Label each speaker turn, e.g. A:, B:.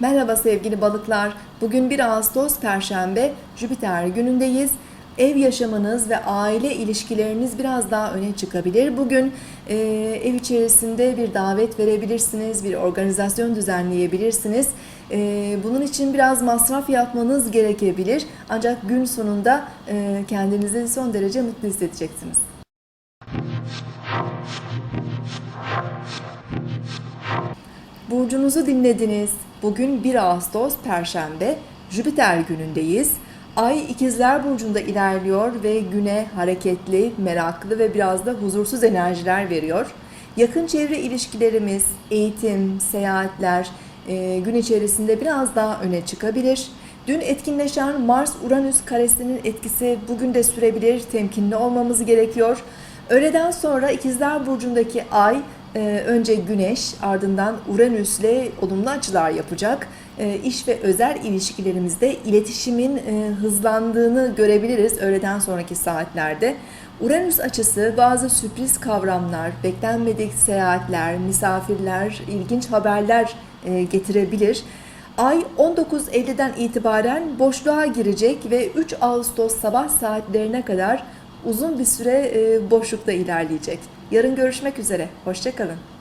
A: Merhaba sevgili balıklar. Bugün 1 Ağustos Perşembe, Jüpiter günündeyiz. Ev yaşamınız ve aile ilişkileriniz biraz daha öne çıkabilir. Bugün e, ev içerisinde bir davet verebilirsiniz, bir organizasyon düzenleyebilirsiniz. E, bunun için biraz masraf yapmanız gerekebilir. Ancak gün sonunda e, kendinizi son derece mutlu hissedeceksiniz. Burcunuzu dinlediniz. Bugün 1 Ağustos Perşembe, Jüpiter günündeyiz. Ay ikizler burcunda ilerliyor ve güne hareketli, meraklı ve biraz da huzursuz enerjiler veriyor. Yakın çevre ilişkilerimiz, eğitim, seyahatler e, gün içerisinde biraz daha öne çıkabilir. Dün etkinleşen Mars-Uranüs karesinin etkisi bugün de sürebilir. Temkinli olmamız gerekiyor. Öğleden sonra ikizler burcundaki ay önce Güneş ardından Uranüs'le olumlu açılar yapacak. Ee, İş ve özel ilişkilerimizde iletişimin e, hızlandığını görebiliriz öğleden sonraki saatlerde. Uranüs açısı bazı sürpriz kavramlar, beklenmedik seyahatler, misafirler, ilginç haberler e, getirebilir. Ay 19 Eylül'den itibaren boşluğa girecek ve 3 Ağustos sabah saatlerine kadar uzun bir süre e, boşlukta ilerleyecek. Yarın görüşmek üzere. Hoşçakalın.